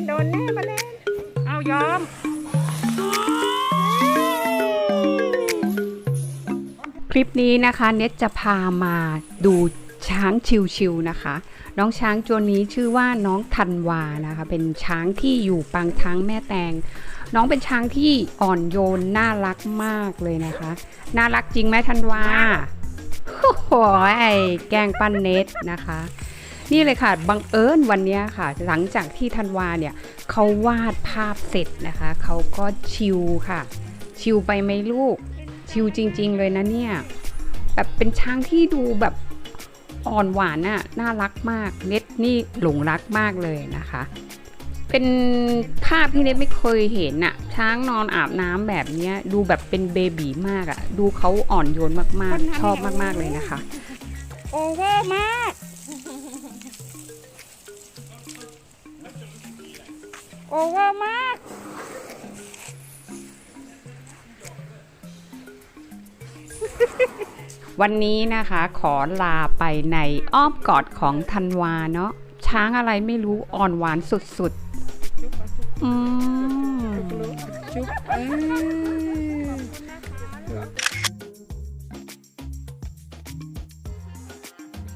นโดนแน่มาเลนเอายอม คลิปนี้นะคะเน็ตจะพามาดูช้างชิวๆนะคะ น้องช้างตัวนี้ชื่อว่าน้องธันวานะคะ เป็นช้างที่อยู่ปางช้างแม่แตง น้องเป็นช้างที่อ่อนโยนน่ารักมากเลยนะคะ น่ารักจริงไหมธันวาโอ้โหไอ้แกงปั้นเน็ตนะคะ นี่เลยค่ะบังเอิญวันเนี้ยค่ะ หลังจากที่ธันวาเนี่ยเขาวาดภาพเสร็จนะคะเขาก็ชิลค่ะ ชิลไปไหมลูก ชิลจริง ๆ เลยนะเนี่ยแบบเป็นช้างที่ดูแบบอ่อนหวานน่ะน่ารักมากเน็ตนี่หลงรักมากเลยนะคะ เป็นภาพที่เน็ตไม่เคยเห็นน่ะช้างนอนอาบน้ำแบบเนี้ยดูแบบเป็นเบบีมากอะ่ะ ดูเขาอ่อนโยนมากๆ ชอบมากๆเลยนะคะ โอเวอร์มาก โอเวอร์มาก วันนี้นะคะขอลาไปในอ้อมกอดของธันวาเนาะช้างอะไรไม่รู้อ่อนหวานสุดๆ อืมชุบเออ